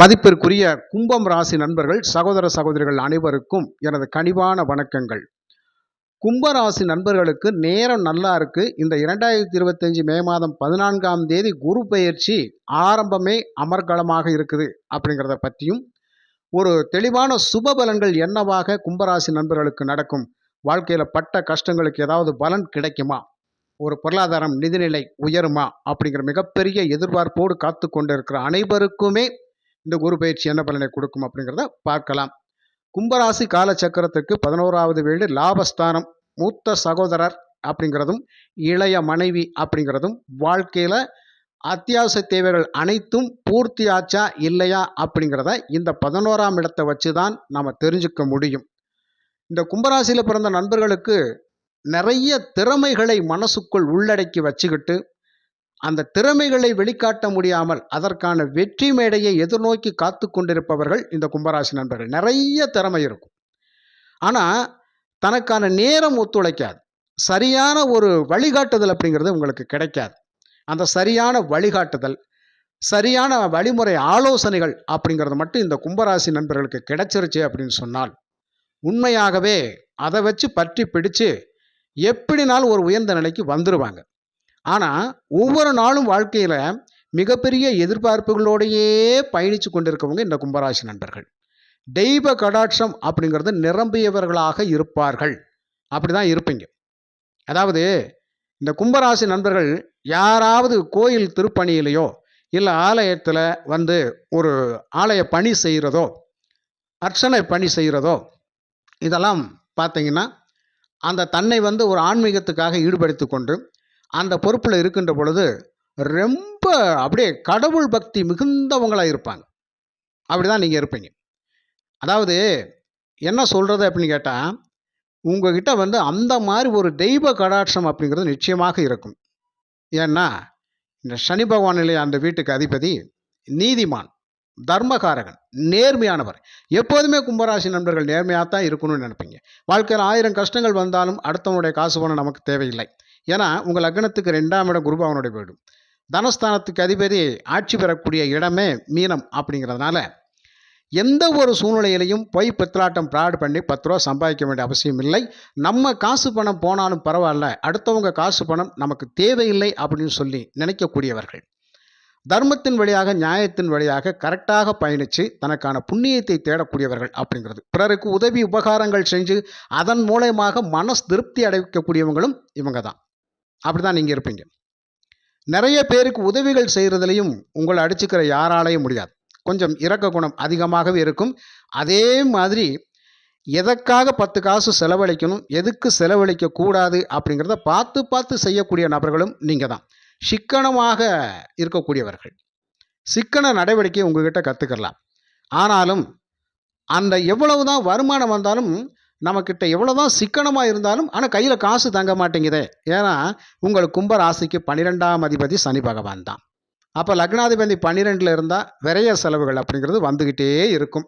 மதிப்பிற்குரிய கும்பம் ராசி நண்பர்கள் சகோதர சகோதரிகள் அனைவருக்கும் எனது கனிவான வணக்கங்கள். கும்பராசி நண்பர்களுக்கு நேரம் நல்லா இருக்கு. இந்த இரண்டாயிரத்தி இருபத்தஞ்சு மே மாதம் பதினான்காம் தேதி குரு பயிற்சி ஆரம்பமே அமர்கலமாக இருக்குது அப்படிங்கிறத பற்றியும் ஒரு தெளிவான சுப பலன்கள் என்னவாக கும்பராசி நண்பர்களுக்கு நடக்கும்? வாழ்க்கையில் பட்ட கஷ்டங்களுக்கு ஏதாவது பலன் கிடைக்குமா? ஒரு பொருளாதாரம் நிதிநிலை உயருமா? அப்படிங்கிற மிகப்பெரிய எதிர்பார்ப்போடு காத்து கொண்டிருக்கிற அனைவருக்குமே இந்த குரு பயிற்சி என்ன பலனை கொடுக்கும் அப்படிங்கிறத பார்க்கலாம். கும்பராசி காலச்சக்கரத்துக்கு பதினோராவது வீடு லாபஸ்தானம். மூத்த சகோதரர் அப்படிங்கிறதும் இளைய மனைவி அப்படிங்கிறதும் வாழ்க்கையில் அத்தியாவசிய தேவைகள் அனைத்தும் பூர்த்தி ஆச்சா இல்லையா அப்படிங்கிறத இந்த பதினோராம் இடத்தை வச்சு தான் நாம் தெரிஞ்சுக்க முடியும். இந்த கும்பராசியில் பிறந்த நண்பர்களுக்கு நிறைய திறமைகளை மனசுக்குள் உள்ளடக்கி வச்சுக்கிட்டு அந்த திறமைகளை வெளிக்காட்ட முடியாமல் அதற்கான வெற்றி மேடையை எதிர்நோக்கி காத்து கொண்டிருப்பவர்கள் இந்த கும்பராசி நண்பர்கள். நிறைய திறமை இருக்கும். ஆனால் தனக்கான நேரம் ஒத்துழைக்காது. சரியான ஒரு வழிகாட்டுதல் அப்படிங்கிறது உங்களுக்கு கிடைக்காது. அந்த சரியான வழிகாட்டுதல் சரியான வழிமுறை ஆலோசனைகள் அப்படிங்கிறது மட்டும் இந்த கும்பராசி நண்பர்களுக்கு கிடைச்சிருச்சு அப்படின்னு சொன்னால் உண்மையாகவே அதை வச்சு பற்றி பிடிச்சு எப்படினாலும் ஒரு உயர்ந்த நிலைக்கு வந்துடுவாங்க ஆனால் ஒவ்வொரு நாளும் வாழ்க்கையில் மிகப்பெரிய எதிர்பார்ப்புகளோடையே பயணித்து கொண்டிருக்கவங்க இந்த கும்பராசி நண்பர்கள். தெய்வ கடாட்சம் அப்படிங்கிறது நிரம்பியவர்களாக இருப்பார்கள். அப்படி தான் இருப்பீங்க. அதாவது இந்த கும்பராசி நண்பர்கள் யாராவது கோயில் திருப்பணியிலையோ இல்லை ஆலயத்தில் வந்து ஒரு ஆலய பணி செய்கிறதோ அர்ச்சனை பணி செய்கிறதோ இதெல்லாம் பார்த்தீங்கன்னா அந்த தன்னை வந்து ஒரு ஆன்மீகத்துக்காக ஈடுபடுத்தி கொண்டு அந்த பொறுப்பில் இருக்கின்ற பொழுது ரொம்ப அப்படியே கடவுள் பக்தி மிகுந்தவங்களாக இருப்பாங்க. அப்படி தான் நீங்கள் இருப்பீங்க. அதாவது என்ன சொல்கிறது அப்படின்னு கேட்டால் உங்ககிட்ட வந்து அந்த மாதிரி ஒரு தெய்வ கடாட்சம் அப்படிங்கிறது நிச்சயமாக இருக்கும். ஏன்னா இந்த சனி பகவான் இல்லையா அந்த வீட்டுக்கு அதிபதி நீதிமான் தர்மகாரகன் நேர்மையானவர். எப்போதுமே கும்பராசி நண்பர்கள் நேர்மையாக தான் இருக்கணும்னு நினைப்பீங்க. வாழ்க்கையில் ஆயிரம் கஷ்டங்கள் வந்தாலும் அடுத்தவனுடைய காசு பணம் நமக்கு தேவையில்லை. ஏன்னா உங்கள் லக்னத்துக்கு ரெண்டாம் இடம் குருபாவனுடைய போயிடும். தனஸ்தானத்துக்கு அதிபதி ஆட்சி பெறக்கூடிய இடமே மீனம் அப்படிங்கிறதுனால எந்த ஒரு சூழ்நிலையிலையும் போய் பித்தலாட்டம் ப்ராட் பண்ணி பத்து ரூபா சம்பாதிக்க வேண்டிய அவசியம் இல்லை. நம்ம காசு பணம் போனாலும் பரவாயில்ல. அடுத்தவங்க காசு பணம் நமக்கு தேவையில்லை அப்படின்னு சொல்லி நினைக்கக்கூடியவர்கள். தர்மத்தின் வழியாக நியாயத்தின் வழியாக கரெக்டாக பயணித்து தனக்கான புண்ணியத்தை தேடக்கூடியவர்கள் அப்படிங்கிறது. பிறருக்கு உதவி உபகாரங்கள் செஞ்சு அதன் மூலயமாக மனஸ் திருப்தி அடைவிக்கக்கூடியவங்களும் இவங்க தான். அப்படி தான் நீங்கள் இருப்பீங்க. நிறைய பேருக்கு உதவிகள் செய்கிறதுலையும் உங்களை அடிச்சுக்கிற யாராலையும் முடியாது. கொஞ்சம் இரக்க குணம் அதிகமாகவே இருக்கும். அதே மாதிரி எதற்காக பத்து காசு செலவழிக்கணும் எதுக்கு செலவழிக்க கூடாது அப்படிங்கிறத பார்த்து பார்த்து செய்யக்கூடிய நபர்களும் நீங்கள் தான். சிக்கனமாக இருக்கக்கூடியவர்கள். சிக்கன நடவடிக்கை உங்ககிட்ட கற்றுக்கலாம் ஆனாலும் அந்த எவ்வளவு தான் வருமானம் வந்தாலும் நம்மக்கிட்ட எவ்வளோ தான் சிக்கனமாக இருந்தாலும் ஆனால் கையில் காசு தங்க மாட்டேங்குதே. ஏன்னா உங்கள் கும்ப ராசிக்கு பன்னிரெண்டாம் அதிபதி சனி பகவான் தான். அப்போ லக்னாதிபதி பன்னிரெண்டில் இருந்தால் விரைய செலவுகள் அப்படிங்கிறது வந்துக்கிட்டே இருக்கும்.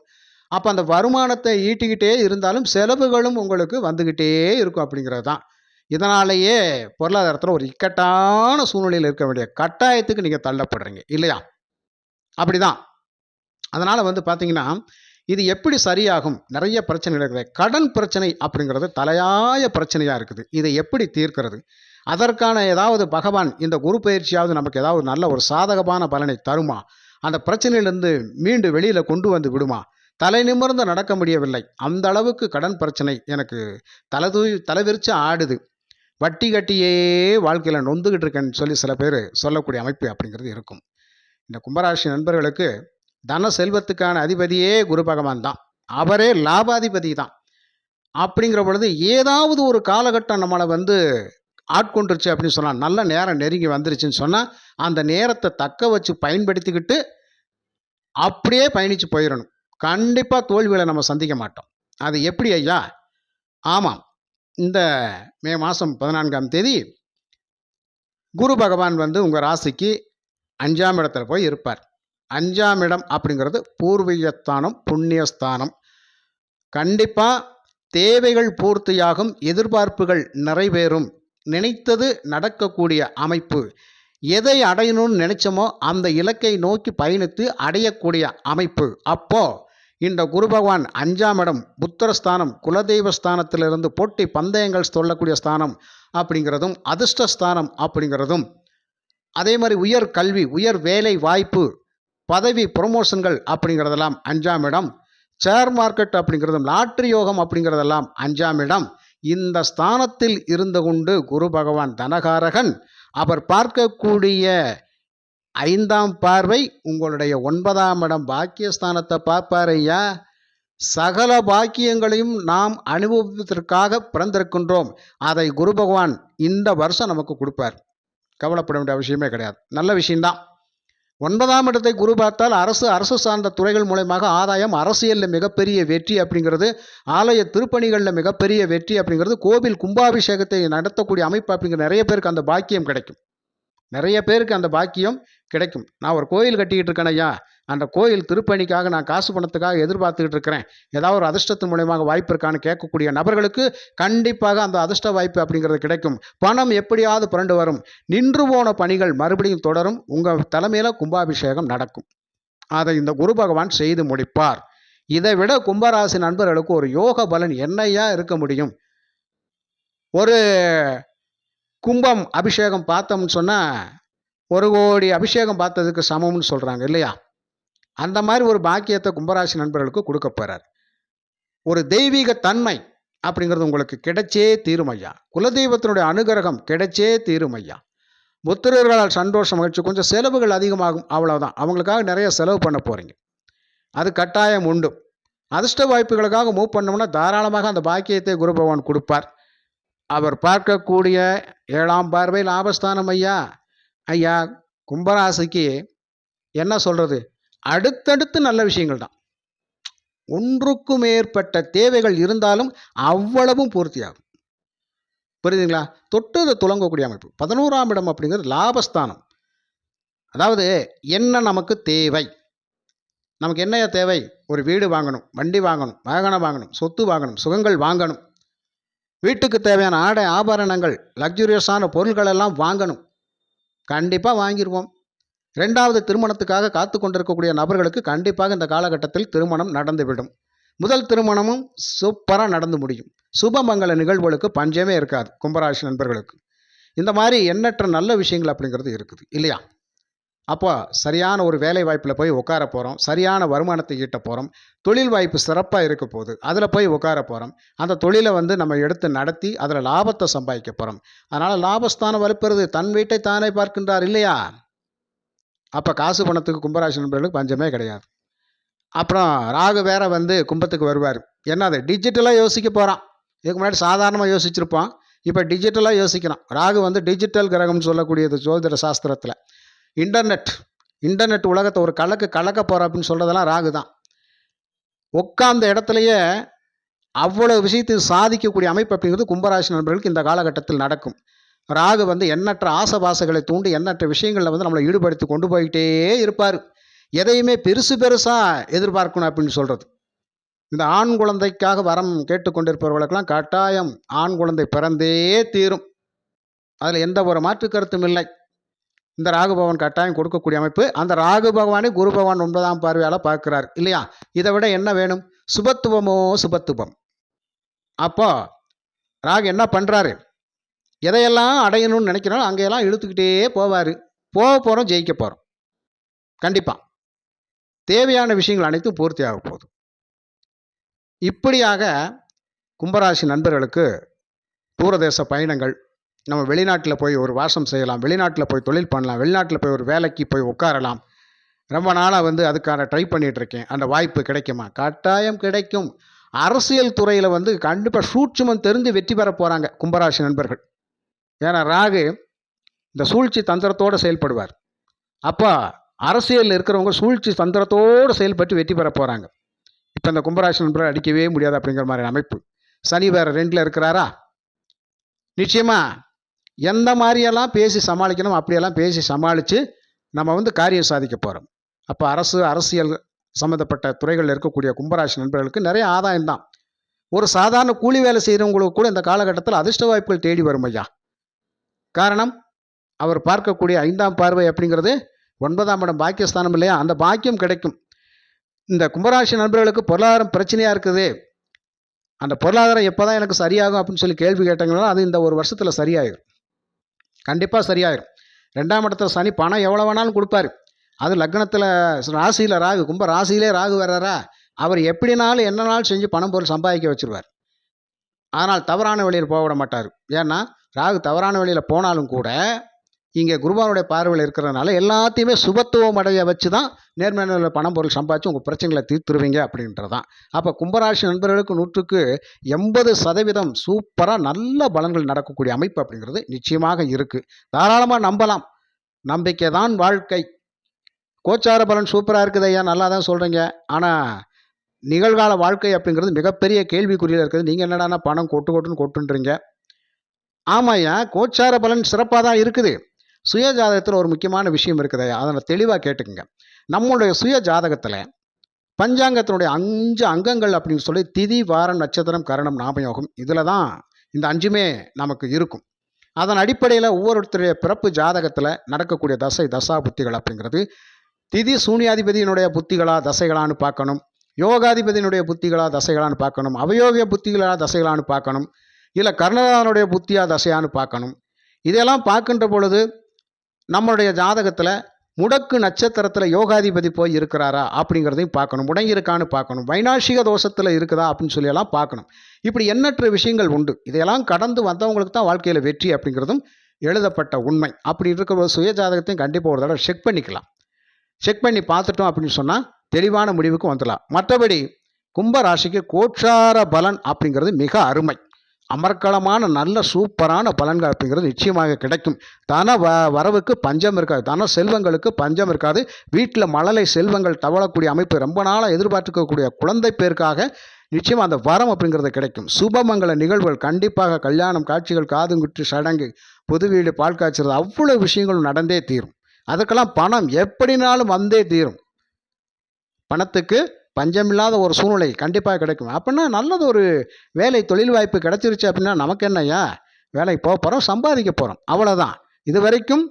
அப்போ அந்த வருமானத்தை ஈட்டிக்கிட்டே இருந்தாலும் செலவுகளும் உங்களுக்கு வந்துக்கிட்டே இருக்கும் அப்படிங்கிறது தான். இதனாலேயே பொருளாதாரத்தில் ஒரு இக்கட்டான சூழ்நிலையில் இருக்க வேண்டிய கட்டாயத்துக்கு நீங்கள் தள்ளப்படுறீங்க. இல்லையா? அப்படி தான் அதனால் வந்து பார்த்தீங்கன்னா இது எப்படி சரியாகும்? நிறைய பிரச்சனை இருக்குது. கடன் பிரச்சனை அப்படிங்கிறது தலையாய பிரச்சனையாக இருக்குது. இதை எப்படி தீர்க்கிறது? அதற்கான ஏதாவது பகவான் இந்த குரு பயிற்சியாவது நமக்கு ஏதாவது நல்ல ஒரு சாதகமான பலனை தருமா? அந்த பிரச்சனையிலிருந்து மீண்டு வெளியில் கொண்டு வந்து விடுமா? தலை நிமிர்ந்து நடக்க முடியவில்லை. அந்த அளவுக்கு கடன் பிரச்சனை எனக்கு தலை தூய் தலைவிரிச்சு ஆடுது. வட்டி கட்டியே வாழ்க்கையில் நொந்துக்கிட்டு இருக்கேன்னு சொல்லி சில பேர் சொல்லக்கூடிய அமைப்பு அப்படிங்கிறது இருக்கும். இந்த கும்பராசி நண்பர்களுக்கு தன செல்வத்துக்கான அதிபதியே குரு பகவான் தான். அவரே லாபாதிபதி தான். அப்படிங்கிற பொழுது ஏதாவது ஒரு காலகட்டம் நம்மளை வந்து ஆட்கொண்டுருச்சு அப்படின்னு சொன்னால் நல்ல நேரம் நெருங்கி வந்துருச்சுன்னு சொன்னால் அந்த நேரத்தை தக்க வச்சு பயன்படுத்திக்கிட்டு அப்படியே பயணித்து போயிடணும் கண்டிப்பாக தோல்வியில் நம்ம சந்திக்க மாட்டோம். அது எப்படி ஐயா? ஆமாம். இந்த மே மாதம் பதினான்காம் தேதி குரு பகவான் வந்து உங்கள் ராசிக்கு அஞ்சாம் இடத்துல போய் இருப்பார். அஞ்சாம் இடம் அப்படிங்கிறது பூர்வீகஸ்தானம் புண்ணியஸ்தானம். கண்டிப்பாக தேவைகள் பூர்த்தியாகும் எதிர்பார்ப்புகள் நிறைவேறும். நினைத்தது நடக்கக்கூடிய அமைப்பு. எதை அடையணும்னு நினைச்சோமோ அந்த இலக்கை நோக்கி பயணித்து அடையக்கூடிய அமைப்பு. அப்போ இந்த குரு பகவான் அஞ்சாம் இடம் புத்திரஸ்தானம் குலதெய்வ ஸ்தானத்திலிருந்து போட்டி பந்தயங்கள் சொல்லக்கூடிய ஸ்தானம் அப்படிங்கிறதும் அதிர்ஷ்ட ஸ்தானம் அப்படிங்கிறதும். அதே மாதிரி உயர் கல்வி உயர் வேலை வாய்ப்பு பதவி ப்ரொமோஷன்கள் அப்படிங்கிறதெல்லாம் அஞ்சாம் இடம். ஷேர் மார்க்கெட் அப்படிங்கிறதும் லாட்ரி யோகம் அப்படிங்கிறதெல்லாம் அஞ்சாம் இடம். இந்த ஸ்தானத்தில் இருந்து கொண்டு குரு பகவான் தனகாரகன் அவர் பார்க்கக்கூடிய ஐந்தாம் பார்வை உங்களுடைய ஒன்பதாம் இடம். பாக்கியஸ்தானத்தை பார்ப்பார் ஐயா. சகல பாக்கியங்களையும் நாம் அனுபவிப்பதற்காக பிறந்திருக்கின்றோம். அதை குரு பகவான் இந்த வருஷம் நமக்கு கொடுப்பார். கவலைப்பட வேண்டிய அவசியமே கிடையாது. நல்ல விஷயம்தான். ஒன்பதாம் இடத்தை குரு பார்த்தால் அரசு அரசு சார்ந்த துறைகள் மூலயமாக ஆதாயம் அரசியலில் மிகப்பெரிய வெற்றி அப்படிங்கிறது ஆலய திருப்பணிகளில் மிகப்பெரிய வெற்றி அப்படிங்கிறது கோவில் கும்பாபிஷேகத்தை நடத்தக்கூடிய அமைப்பு அப்படிங்கிற நிறைய பேருக்கு அந்த பாக்கியம் கிடைக்கும். நிறைய பேருக்கு அந்த பாக்கியம் கிடைக்கும். நான் ஒரு கோயில் கட்டிக்கிட்டு இருக்கேன் ஐயா. அந்த கோயில் திருப்பணிக்காக நான் காசு பணத்துக்காக எதிர்பார்த்துக்கிட்டு இருக்கிறேன். ஏதாவது ஒரு அதிர்ஷ்டத்தின் மூலயமாக வாய்ப்பு இருக்கான்னு கேட்கக்கூடிய நபர்களுக்கு கண்டிப்பாக அந்த அதிர்ஷ்ட வாய்ப்பு அப்படிங்கிறது கிடைக்கும். பணம் எப்படியாவது புரண்டு வரும். நின்று போன பணிகள் மறுபடியும் தொடரும். உங்கள் தலைமையில் கும்பாபிஷேகம் நடக்கும். அதை இந்த குரு பகவான் செய்து முடிப்பார். இதை விட கும்பராசி நண்பர்களுக்கு ஒரு யோக பலன் என்னையா இருக்க முடியும்? ஒரு கும்பம் அபிஷேகம் பார்த்தோம்னு சொன்னால் ஒரு கோடி அபிஷேகம் பார்த்ததுக்கு சமம்னு சொல்கிறாங்க இல்லையா? அந்த மாதிரி ஒரு பாக்கியத்தை கும்பராசி நண்பர்களுக்கு கொடுக்க போகிறார் ஒரு தெய்வீக தன்மை அப்படிங்கிறது உங்களுக்கு கிடைச்சே தீரும் ஐயா. குலதெய்வத்தினுடைய அனுகிரகம் கிடைச்சே தீரும் ஐயா. புத்திரர்களால் சந்தோஷம் மகிழ்ச்சி கொஞ்சம் செலவுகள் அதிகமாகும் அவ்வளவுதான். அவங்களுக்காக நிறைய செலவு பண்ண போகிறீங்க அது கட்டாயம் உண்டு. அதிர்ஷ்ட வாய்ப்புகளுக்காக மூவ் பண்ணோம்னா தாராளமாக அந்த பாக்கியத்தை குரு பகவான் கொடுப்பார். அவர் பார்க்கக்கூடிய ஏழாம் பார்வை லாபஸ்தானம் ஐயா. ஐயா கும்பராசிக்கு என்ன சொல்கிறது அடுத்தடுத்து நல்ல விஷயங்கள் தான் ஒன்றுக்கு மேற்பட்ட தேவைகள் இருந்தாலும் அவ்வளவும் பூர்த்தியாகும். புரியுதுங்களா? தொட்டதை துலங்கக்கூடிய அமைப்பு. பதினோராம் இடம் அப்படிங்கிறது லாபஸ்தானம். அதாவது என்ன நமக்கு தேவை? நமக்கு என்னையா தேவை? ஒரு வீடு வாங்கணும் வண்டி வாங்கணும் வாகனம் வாங்கணும் சொத்து வாங்கணும் சுகங்கள் வாங்கணும். வீட்டுக்கு தேவையான ஆடை ஆபரணங்கள் லக்ஸுரியஸான பொருள்களெல்லாம் வாங்கணும். கண்டிப்பாக வாங்கிடுவோம் ரெண்டாவது திருமணத்துக்காக காத்து கொண்டிருக்கக்கூடிய நபர்களுக்கு கண்டிப்பாக இந்த காலகட்டத்தில் திருமணம் நடந்துவிடும். முதல் திருமணமும் சூப்பராக நடந்து முடியும். சுபமங்கல நிகழ்வுகளுக்கு பஞ்சமே இருக்காது கும்பராசி நண்பர்களுக்கு. இந்த மாதிரி எண்ணற்ற நல்ல விஷயங்கள் அப்படிங்கிறது இருக்குது இல்லையா? அப்போ சரியான ஒரு வேலை வாய்ப்பில் போய் உட்கார போகிறோம் சரியான வருமானத்தை ஈட்ட போகிறோம் தொழில் வாய்ப்பு சிறப்பாக இருக்க போகுது அதில் போய் உட்கார போகிறோம் அந்த தொழிலை வந்து நம்ம எடுத்து நடத்தி அதில் லாபத்தை சம்பாதிக்க போகிறோம் அதனால் லாபஸ்தானம் வலுப்பெறுது தன் வீட்டை தானே பார்க்கின்றார் இல்லையா? அப்போ காசு பணத்துக்கு கும்பராசி நண்பர்களுக்கு பஞ்சமே கிடையாது. அப்புறம் ராகு வேற வந்து கும்பத்துக்கு வருவார். என்னது டிஜிட்டலாக யோசிக்க போகிறான் இதுக்கு முன்னாடி சாதாரணமாக யோசிச்சிருப்பான் இப்போ டிஜிட்டலாக யோசிக்கிறான். ராகு வந்து டிஜிட்டல் கிரகம்னு சொல்லக்கூடியது ஜோதிட சாஸ்திரத்தில். இன்டர்நெட் இன்டர்நெட் உலகத்தை ஒரு கலக்கு கலக்க போகிற அப்படின்னு சொல்கிறதெல்லாம் ராகு தான். உட்காந்த இடத்துலையே அவ்வளோ விஷயத்தை சாதிக்கக்கூடிய அமைப்பு அப்படிங்கிறது கும்பராசி நண்பர்களுக்கு இந்த காலகட்டத்தில் நடக்கும். ராகு வந்து எண்ணற்ற ஆசபாசங்களை தூண்டி எண்ணற்ற விஷயங்களில் வந்து நம்மளை ஈடுபடுத்தி கொண்டு போய்கிட்டே இருப்பார். எதையுமே பெருசு பெருசாக எதிர்பார்க்கணும் அப்படின்னு சொல்கிறது இந்த ஆண் குழந்தைக்காக வரம் கேட்டுக்கொண்டிருப்பவர்களுக்கெல்லாம் கட்டாயம் ஆண் குழந்தை பிறந்தே தீரும். அதில் எந்த ஒரு மாற்று கருத்தும் இல்லை. இந்த ராகு பகவான் கட்டாயம் கொடுக்கக்கூடிய அமைப்பு. அந்த ராகு பகவானை குரு பகவான் ஒன்பதாம் பார்வையால் பார்க்குறார் இல்லையா? இதை விட என்ன வேணும்? சுபத்துவமோ சுபத்துவம் அப்போ ராகு என்ன பண்ணுறாரு எதையெல்லாம் அடையணும்னு நினைக்கிறோம் அங்கெல்லாம் இழுத்துக்கிட்டே போவார். போக போகிறோம் ஜெயிக்க போகிறோம் கண்டிப்பாக தேவையான விஷயங்கள் அனைத்தும் பூர்த்தி ஆக போகுது. இப்படியாக கும்பராசி நண்பர்களுக்கு தூரதேச பயணங்கள் நம்ம வெளிநாட்டில் போய் ஒரு வாசம் செய்யலாம் வெளிநாட்டில் போய் தொழில் பண்ணலாம் வெளிநாட்டில் போய் ஒரு வேலைக்கு போய் உட்காரலாம். ரொம்ப நாளாக வந்து அதுக்கான ட்ரை பண்ணிகிட்ருக்கேன் அந்த வாய்ப்பு கிடைக்குமா? கட்டாயம் கிடைக்கும். அரசியல் துறையில் வந்து கண்டிப்பாக சூட்சுமம் தெரிந்து வெற்றி பெற போகிறாங்க கும்பராசி நண்பர்கள். ஏன்னா ராகு இந்த சூழ்ச்சி தந்திரத்தோடு செயல்படுவார். அப்போ அரசியலில் இருக்கிறவங்க சூழ்ச்சி தந்திரத்தோடு செயல்பட்டு வெற்றி பெற போகிறாங்க இப்போ இந்த கும்பராசி நண்பர் அடிக்கவே முடியாது அப்படிங்கிற மாதிரி அமைப்பு. சனி வேறு ரெண்டில் இருக்கிறாரா? நிச்சயமாக எந்த மாதிரியெல்லாம் பேசி சமாளிக்கணும் அப்படியெல்லாம் பேசி சமாளித்து நம்ம வந்து காரியம் சாதிக்க போகிறோம் அப்போ அரசு அரசியல் சம்மந்தப்பட்ட துறைகளில் இருக்கக்கூடிய கும்பராசி நண்பர்களுக்கு நிறைய ஆதாயம் தான். ஒரு சாதாரண கூலி வேலை செய்கிறவங்களுக்கு கூட இந்த காலகட்டத்தில் அதிர்ஷ்ட வாய்ப்புகள் தேடி வரும் ஐயா. காரணம் அவர் பார்க்கக்கூடிய ஐந்தாம் பார்வை அப்படிங்கிறது ஒன்பதாம் இடம் பாக்கியஸ்தானம் இல்லையா? அந்த பாக்கியம் கிடைக்கும். இந்த கும்பராசி நண்பர்களுக்கு பொருளாதாரம் பிரச்சனையாக இருக்குது. அந்த பொருளாதாரம் எப்போ தான் எனக்கு சரியாகும் அப்படின்னு சொல்லி கேள்வி கேட்டாங்கன்னா அது இந்த ஒரு வருஷத்தில் சரியாயிடும் கண்டிப்பாக சரியாயிடும் ரெண்டாம் இடத்துல சனி பணம் எவ்வளோ வேணாலும் கொடுப்பாரு. அது லக்னத்தில் ராசியில் ராகு கும்ப ராசியிலே ராகு வர்றாரா? அவர் எப்படினாலும் என்னனாலும் செஞ்சு பணம் பொருள் சம்பாதிக்க வச்சுருவார். ஆனால் தவறான வழியில் போக விட மாட்டார். ஏன்னா ராகு தவறான வழியில் போனாலும் கூட இங்கே குருபானுடைய பார்வையில் இருக்கிறதுனால எல்லாத்தையுமே சுபத்துவம் அடைய வச்சு தான் நேர்மையான பணம் பொருள் சம்பாதிச்சு உங்கள் பிரச்சனைகளை தீர்த்துருவீங்க அப்படின்றது தான் அப்போ கும்பராசி நண்பர்களுக்கு நூற்றுக்கு எண்பது சதவீதம் சூப்பராக நல்ல பலன்கள் நடக்கக்கூடிய அமைப்பு அப்படிங்கிறது நிச்சயமாக இருக்குது தாராளமாக நம்பலாம். நம்பிக்கை தான் வாழ்க்கை. கோச்சார பலன் சூப்பராக இருக்குது ஐயா நல்லா தான் சொல்கிறீங்க ஆனால் நிகழ்கால வாழ்க்கை அப்படிங்கிறது மிகப்பெரிய கேள்விக்குறியில் இருக்குது. நீங்கள் என்னடானா பணம் கொட்டு கொட்டுன்னு கொட்டுன்றீங்க. ஆமாய்யா கோச்சார பலன் சிறப்பாக தான் இருக்குது. சுய ஜாதகத்தில் ஒரு முக்கியமான விஷயம் இருக்குது ஐயா. அதை தெளிவாக கேட்டுக்குங்க. நம்மளுடைய சுய ஜாதகத்தில் பஞ்சாங்கத்தினுடைய அஞ்சு அங்கங்கள் அப்படின்னு சொல்லி திதி வாரம் நட்சத்திரம் கரணம் நாமயோகம் இதில் தான் இந்த அஞ்சுமே நமக்கு இருக்கும். அதன் அடிப்படையில் ஒவ்வொருத்தருடைய பிறப்பு ஜாதகத்தில் நடக்கக்கூடிய தசை தசா புத்திகள் அப்படிங்கிறது. திதி சூனியாதிபதியினுடைய புத்திகளா தசைகளான்னு பார்க்கணும். யோகாதிபதியினுடைய புத்திகளா தசைகளான்னு பார்க்கணும். அவயோகிய புத்திகளா தசைகளான்னு பார்க்கணும். இல்லை கர்ணதாதனுடைய புத்தியா தசையான்னு பார்க்கணும். இதையெல்லாம் பார்க்கின்ற பொழுது நம்மளுடைய ஜாதகத்தில் முடக்கு நட்சத்திரத்தில் யோகாதிபதி போய் இருக்கிறாரா அப்படிங்கிறதையும் பார்க்கணும். முடங்கியிருக்கான்னு பார்க்கணும். வைனாசிக தோஷத்தில் இருக்குதா அப்படின்னு சொல்லி எல்லாம் பார்க்கணும். இப்படி எண்ணற்ற விஷயங்கள் உண்டு. இதையெல்லாம் கடந்து வந்தவங்களுக்கு தான் வாழ்க்கையில் வெற்றி அப்படிங்கிறதும் எழுதப்பட்ட உண்மை. அப்படி இருக்கிற சுய ஜாதகத்தையும் கண்டிப்பாக ஒரு தடவை செக் பண்ணிக்கலாம். செக் பண்ணி பார்த்துட்டோம் அப்படின்னு சொன்னால் தெளிவான முடிவுக்கு வந்துடலாம். மற்றபடி கும்ப ராசிக்கு பலன் அப்படிங்கிறது மிக அருமை. அமர்க்களமான நல்ல சூப்பரான பலன்கள் அப்படிங்கிறது நிச்சயமாக கிடைக்கும். தன வ வரவுக்கு பஞ்சம் இருக்காது. தன செல்வங்களுக்கு பஞ்சம் இருக்காது. வீட்டில் மழலை செல்வங்கள் தவழக்கூடிய அமைப்பு ரொம்ப நாளாக எதிர்பார்த்துக்கக்கூடிய குழந்தை பேருக்காக நிச்சயமாக அந்த வரம் அப்படிங்கிறது கிடைக்கும். சுபமங்கல நிகழ்வுகள் கண்டிப்பாக கல்யாணம் காட்சிகள் காதுங்குற்று சடங்கு புது வீடு பால் காய்ச்சல் அவ்வளோ விஷயங்களும் நடந்தே தீரும். அதுக்கெல்லாம் பணம் எப்படினாலும் வந்தே தீரும். பணத்துக்கு பஞ்சமில்லாத ஒரு சூழ்நிலை கண்டிப்பாக கிடைக்கும். அப்படின்னா நல்லது ஒரு வேலை தொழில் வாய்ப்பு கிடைச்சிருச்சு அப்படின்னா நமக்கு என்னையா வேலைக்கு போக போகிறோம் சம்பாதிக்க போகிறோம் அவ்வளோதான் இது வரைக்கும்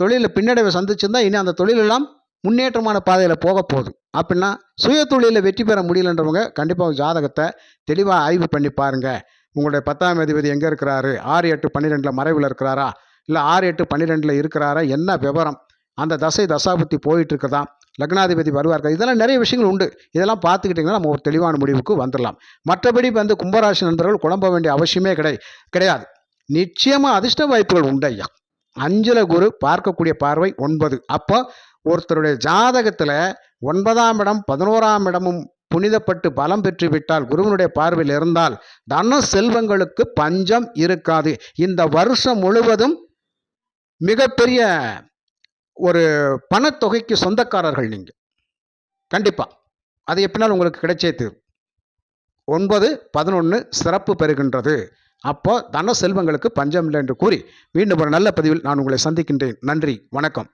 தொழிலில் பின்னடைவை சந்திச்சிருந்தா இனி அந்த தொழிலெல்லாம் முன்னேற்றமான பாதையில் போக போகுது. அப்படின்னா சுய தொழிலில் வெற்றி பெற முடியலன்றவங்க கண்டிப்பாக ஜாதகத்தை தெளிவாக ஆய்வு பண்ணி பாருங்கள் உங்களுடைய பத்தாம் அதிபதி எங்கே இருக்கிறாரு? ஆறு எட்டு பன்னிரெண்டில் மறைவில் இருக்கிறாரா? இல்லை ஆறு எட்டு பன்னிரெண்டில் இருக்கிறாரா? என்ன விவரம்? அந்த தசை தசாபுத்தி போயிட்டு இருக்குதா? லக்னாதிபதி வருவார்கள் இதெல்லாம் நிறைய விஷயங்கள் உண்டு. இதெல்லாம் பார்த்துக்கிட்டிங்கன்னா நம்ம ஒரு தெளிவான முடிவுக்கு வந்துடலாம் மற்றபடி வந்து கும்பராசி நண்பர்கள் குழம்ப வேண்டிய அவசியமே கிடை கிடையாது. நிச்சயமாக அதிர்ஷ்ட வாய்ப்புகள் உண்டு ஐயா. அஞ்சல குரு பார்க்கக்கூடிய பார்வை ஒன்பது. அப்போ ஒருத்தருடைய ஜாதகத்தில் ஒன்பதாம் இடம் பதினோராம் இடமும் புனிதப்பட்டு பலம் பெற்று விட்டால் குருவனுடைய பார்வையில் இருந்தால் தன செல்வங்களுக்கு பஞ்சம் இருக்காது. இந்த வருஷம் முழுவதும் மிகப்பெரிய ஒரு பணத்தொகைக்கு சொந்தக்காரர்கள் நீங்கள் கண்டிப்பாக அது எப்படினாலும் உங்களுக்கு கிடைச்சே தீரும். ஒன்பது பதினொன்று சிறப்பு பெறுகின்றது. அப்போ தன செல்வங்களுக்கு பஞ்சம் இல்லை என்று கூறி மீண்டும் ஒரு நல்ல பதிவில் நான் உங்களை சந்திக்கின்றேன். நன்றி. வணக்கம்.